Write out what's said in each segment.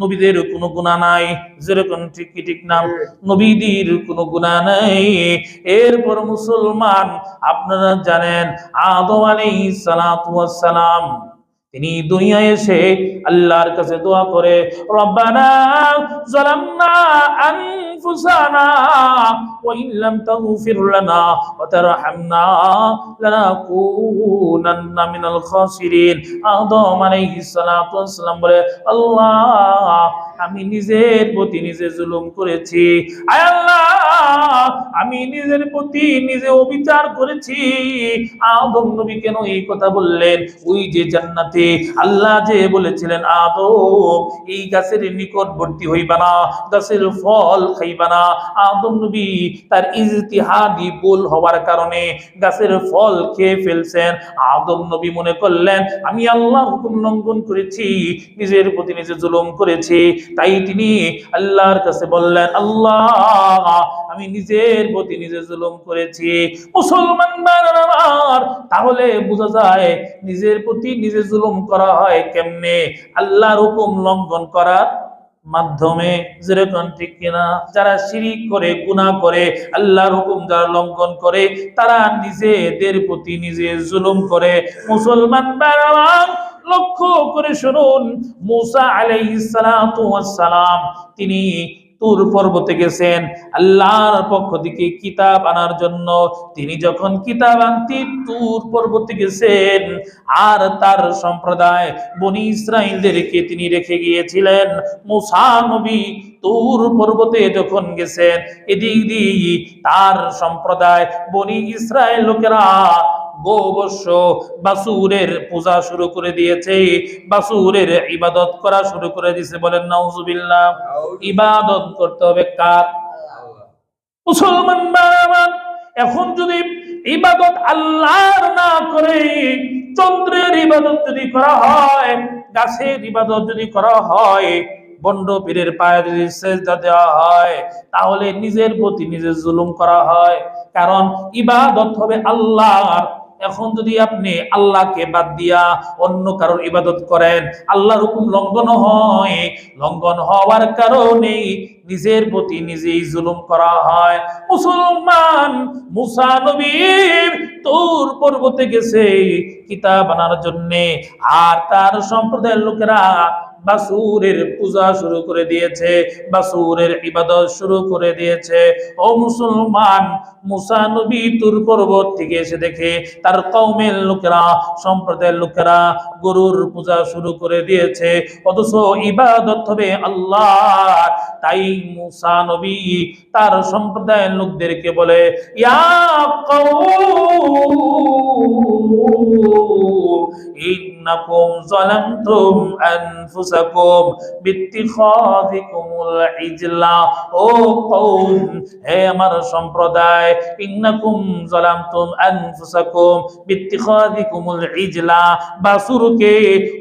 নবীদের কোনো নাই, যেরকম ঠিক কি ঠিক নবীদের কোনো নাই। এরপর মুসলমান, আপনারা জানেন, আদম আলাইহিস সালাম তিনি দুনিয়ায় এসে আল্লাহর কাছে দোয়া করে, রব্বানা জালামনা আনফুসানা ওয়া আদম আলাইহিস সালাতু বলে, আল্লাহ, আমি নিজের প্রতি নিজে জুলুম করেছি। আয় আল্লাহ আমি নিজের প্রতি নিজে অবিচার করেছি। আদম নবী কেন এই কথা বললেন? ওই যে জান্নাতে আল্লাহ যে বলেছিলেন, আদম, এই গাছের নিকটবর্তী হইবা না, গাছের ফল খাইবা না। আদম নবী তার ইজতিহাদি ভুল হওয়ার কারণে গাছের ফল খেয়ে ফেলছেন। আদম নবী মনে করলেন, আমি আল্লাহর হুকুম লঙ্ঘন করেছি, নিজের প্রতি নিজে জুলুম করেছি। তাই তিনি আল্লাহর কাছে বললেন, আল্লাহ আমি নিজের প্রতি নিজে জুলুম করেছি। মুসলমান আমার, তাহলে বোঝা যায় নিজের প্রতি নিজে জুলুম করা হয় কেমনে? আল্লাহর হুকুম লঙ্ঘন করার মাধ্যমে, যেরকম ঠিক কিনা? যারা শিরিক করে, গুনাহ করে, আল্লাহর হুকুম যারা লঙ্ঘন করে, তারা নিজেদের প্রতি নিজে জুলুম করে। মুসলমান লক্ষ্য করে শুনুন, মুসা আলাইহিস সালাম, তিনি তুর পর্বতে গেছেন আল্লাহর পক্ষ থেকে কিতাব আনার জন্য তিনি যখন কিতাব আনতে তুর পর্বতে গেছেন আর তার সম্প্রদায় বনি ইসরাইলদেরকে তিনি রেখে গিয়েছিলেন। মুসা নবী তুর পর্বতে যখন গেছেন, এদিক দিয়ে তার সম্প্রদায় বনি ইসরায়েল লোকেরা গোবর্ষ বাসুরের পূজা শুরু করে দিয়েছে বাসুরের ইবাদত করা শুরু করে দিয়েছে বলেন নাউজুবিল্লাহ। ইবাদত করতে হবে কার? মুসলমান এখন যদি ইবাদত আল্লাহর না করে চন্দ্রের ইবাদত যদি করা হয় গাছের ইবাদত যদি করা হয় বন্ড পীরের পায়ে যদি সেজদা দেওয়া হয় তাহলে নিজের প্রতি নিজের জুলুম করা হয়। কারণ ইবাদত হবে আল্লাহর এখন যদি আপনি আল্লাহকে বাদ দিয়া অন্য কারোর ইবাদত করেন, আল্লাহর হুকুম লঙ্ঘন হয়, লঙ্ঘন হওয়ার কারণে নিজের প্রতি নিজেই জুলুম করা হয়। মুসলমান, মুসা নবীর তোর পর্বতে গেছে কিতাব আনার জন্যে। আর তার সম্প্রদায়ের লোকেরা বাসুরের পূজা শুরু করে দিয়েছে, বাসুরের ইবাদত শুরু করে দিয়েছে। ও মুসলমান, মুসা নবী তুর পর্বত থেকে এসে দেখে তার কওমের লোকেরা, সম্প্রদায়ের লোকেরা গরুর পূজা শুরু করে দিয়েছে। অথচ ইবাদত হবে আল্লাহ তাই মুসা নবী তার সম্প্রদায়ের লোকদেরকে বলে, ইয়া ইন্নাকুম আনফুসাকুম বিত্তিখাযিকুমুল ইজলা। ও কওম, হে আমার সম্প্রদায়, ইন্নাকুম যালামতুম আনফুসাকুম বিত্তিখাযিকুমুল ইজলা। বাসুরকে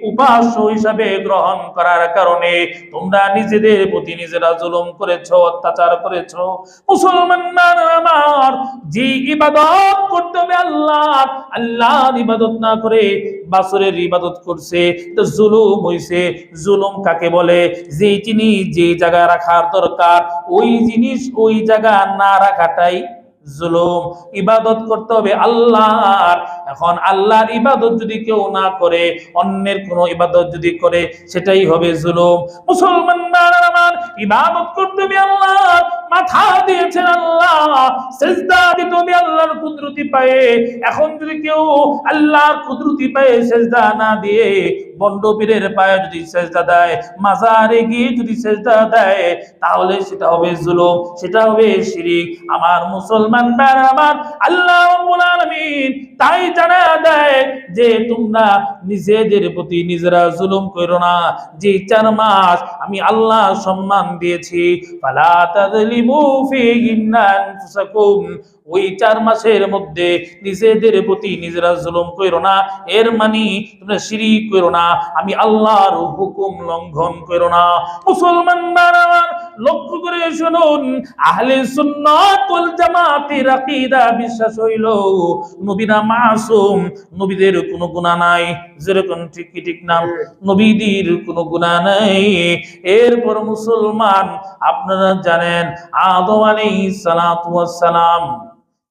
উপাস্য হিসাবে গ্রহণ করার কারণে তোমরা নিজেদের প্রতি নিজেরা জুলুম করেছ, অত্যাচার করেছ। মুসলমান আমার, যে ইবাদত করতে হবে আল্লাহ আল্লাহর ইবাদত না করে বাসুরের ইবাদত করছে, তো জুলুম হইছে। জুলুম কাকে বলে? যে জিনিস যে জায়গায় রাখার দরকার, ওই জিনিস ওই জায়গা না রাখাটাই জুলুম। ইবাদত করতে হবে আল্লাহর। এখন আল্লাহর ইবাদত যদি কেউ না করে, অন্যের কোন ইবাদত যদি করে, সেটাই হবে জুলুম। মুসলমান ইবাদত করতে হবে আল্লাহর। মাথা দিয়েছেন আল্লাহ। সেজদা দিতে আল্লাহর কুদরতি পায়ে, এখন যদি কেউ আল্লাহর কুদরতি সেজদা না দিয়ে পায়ে যদি সেজদা দেয়, মাজারে গিয়ে যদি সেজদা দেয়, তাহলে সেটা হবে জুলুম, সেটা হবে শিরিক। আমার মুসলমান আমার আল্লাহ তাই যে তোমরা নিজেদের প্রতি নিজেরা জুলুম করো না। যে চার মাস আমি আল্লাহ সম্মান দিয়েছি, ফালা ওই চার মাসের মধ্যে নিজেদের প্রতি নিজেরা জুলুম করো না, এর মানে তোমরা শিরিক করো না, আমি আল্লাহর হুকুম লঙ্ঘন করো না। মুসলমান লক্ষ্য করে শুনুন, আহলে বিশ্বাস হইল, নবীরা মাসুম, নবীদের কোনো গুনাহ নাই, যেরকম ঠিক কি ঠিক না, নবীদের কোনো গুনাহ নাই। এরপর মুসলমান, আপনারা জানেন, আদম আলাইহিস সালাম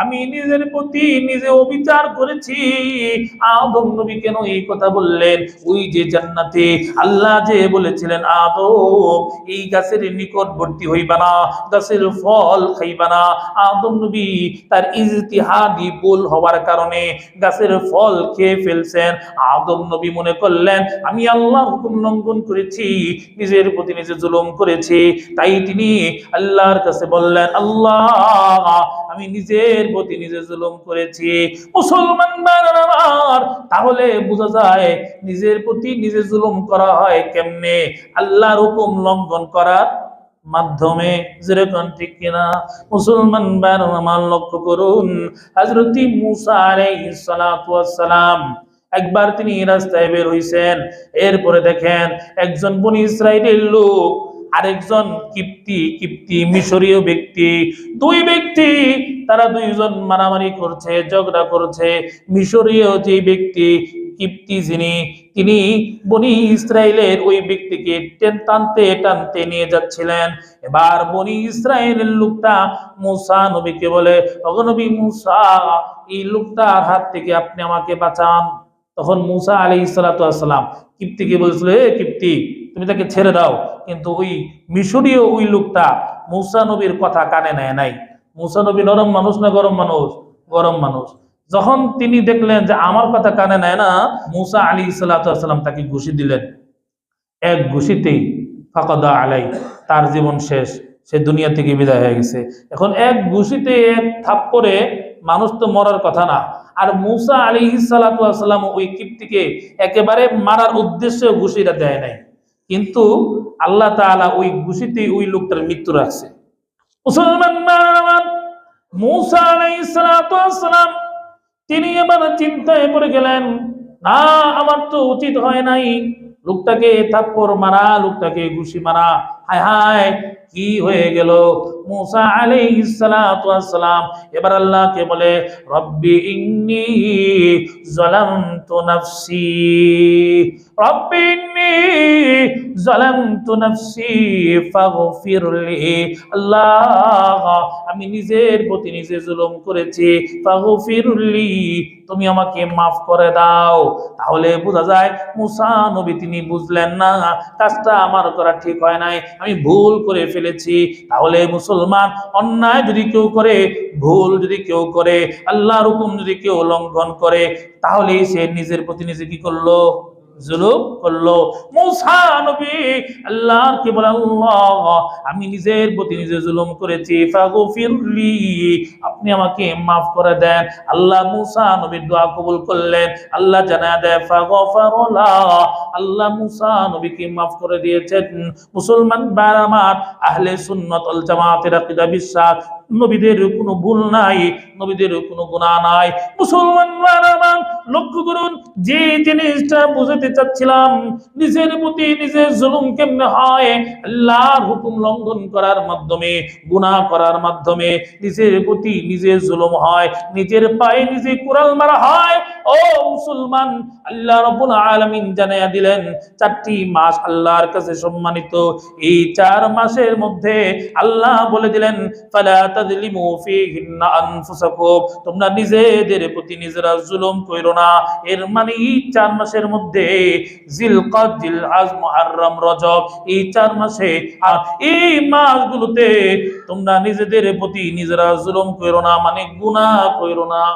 আমি নিজের প্রতি নিজে অবিচার করেছি। আদম নবী কেন এই কথা বললেন? ওই যে জান্নাতে আল্লাহ যে বলেছিলেন, আদম, এই গাছের নিকটবর্তী হইবা না, গাছের ফল খাইবা না। আদম নবী তার ইজতিহাদি ভুল হওয়ার কারণে গাছের ফল খেয়ে ফেলছেন। আদম নবী মনে করলেন, আমি আল্লাহর হুকুম লঙ্ঘন করেছি, নিজের প্রতি নিজে জুলুম করেছি। তাই তিনি আল্লাহর কাছে বললেন, আল্লাহ আমি নিজের প্রতি নিজে জুলুম করেছি। মুসলমান আমার, তাহলে বোঝা যায় নিজের প্রতি নিজে জুলুম করা হয় কেমনে? আল্লাহর হুকুম লঙ্ঘন করার মাধ্যমে, যেরকম ঠিক কিনা? মুসলমান আমার, লক্ষ্য করুন, হযরতি মুসা আলাইহিস সালাতু ওয়াস সালাম একবার তিনি রাস্তায় বের হইছেন। এরপরে দেখেন একজন বনি ইসরায়েলের লোক আরেকজন কিপ্তি কিপ্তি, মিশরীয় ব্যক্তি, দুই ব্যক্তি, তারা দুইজন মারামারি করছে, ঝগড়া করছে। মিশরীয় যে ব্যক্তি, কিপ্তি যিনি, তিনি বনি ইসরায়েলের ওই ব্যক্তিকে টানতে টানতে নিয়ে যাচ্ছিলেন। এবার বনি ইসরায়েলের লোকটা মুসা নবীকে বলে অগনবী মুসা, এই লোকটার হাত থেকে আপনি আমাকে বাঁচান। তখন মুসা আলী সালাম কিপ্তিকে বলছিল, এ কিপ্তি তুমি তাকে ছেড়ে দাও। কিন্তু ওই মিশরীয় ওই লোকটা মুসা নবীর কথা কানে নেয় নাই। মুসা নবী নরম মানুষ না গরম মানুষ? গরম মানুষ। যখন তিনি দেখলেন যে আমার কথা কানে নেয় না, মুসা আলী সাল্লাম তাকে ঘুষি দিলেন। এক ঘুষিতেই ফাকদা আলাই, তার জীবন শেষ। সে দুনিয়া থেকে বিদায় হয়ে গেছে। এখন এক ঘুষিতে এক থাপ্পরে মানুষ তো মরার কথা না। আর মুসা আলী সাল্লাম ওই কীর্তিকে একেবারে মারার উদ্দেশ্যে ঘুষিটা দেয় নাই। কিন্তু আল্লাহ তালা ওই ঘুষিতে ওই লোকটার মৃত্যু রাখছে। মুসলমান তিনি এবার চিন্তায় পড়ে গেলেন, না, আমার তো উচিত হয় নাই। লোকটাকে তারপর মারা, লোকটাকে ঘুষি মারা। হায় হায়, কি হয়ে গেল? মুসা এবার বলে, রব্বি ইন্নী নাফসি। রব্বি ইন্নী নাফসি ফাগফিরলি আল্লাহ, আমি নিজের প্রতি নিজে জুলুম করেছি ফাগফিরলি তুমি আমাকে মাফ করে দাও। তাহলে বোঝা যায়, মুসা নবী তিনি বুঝলেন না, কাজটা আমার করা ঠিক হয় নাই, আমি ভুল করে ফেলেছি। তাহলে মুসলমান, অন্যায় যদি কেউ করে, ভুল যদি কেউ করে, আল্লাহর হুকুম যদি কেউ লঙ্ঘন করে তাহলে সে নিজের প্রতি নিজে কি করল? জুলুম করল। মুসা নবী আল্লাহর কে বলে, আল্লাহ, আমি নিজের প্রতি নিজে জুলুম করেছি। ফাগফিরলি, আপনি আমাকে মাফ করে দেন। আল্লাহ মুসা নবীর দোয়া কবুল করলেন। আল্লাহ জানা দেয় ফাগফারলা আল্লাহ মুসা নবীকে মাফ করে দিয়েছেন। মুসলমান ভাইরা আমার আহলে সুন্নাত ওয়াল জামাতের আকীদা বিশ্বাস নবীদের কোনো ভুল নাই, নবীদের কোনো গুনাহ নাই। মুসলমান লক্ষ্য করুন, যে জিনিসটা বুঝাতে চাচ্ছিলাম, নিজের প্রতি নিজের জুলুম কেমনে হয়? আল্লাহর হুকুম লঙ্ঘন করার মাধ্যমে, গুনাহ করার মাধ্যমে নিজের প্রতি নিজের জুলুম হয়, নিজের পায়ে নিজে কুড়াল মারা হয়। ও মুসলমান, আল্লাহ রাব্বুল আলামিন জানাইয়া দিলেন, চারটি মাস আল্লাহর কাছে সম্মানিত। এই চার মাসের মধ্যে আল্লাহ বলে দিলেন, ফালা ফীহিন্না আনফুসাকুম। তোমরা নিজেদের প্রতি নিজেরা জুলুম কইরো না। এর মানে এই চার মাসের মধ্যে মুহররম রজব। এই চার মাসে আর এই মাসগুলোতে তোমরা নিজেদের প্রতি নিজেরা জুলুম কইরো না মানে গুনাহ কইরো না।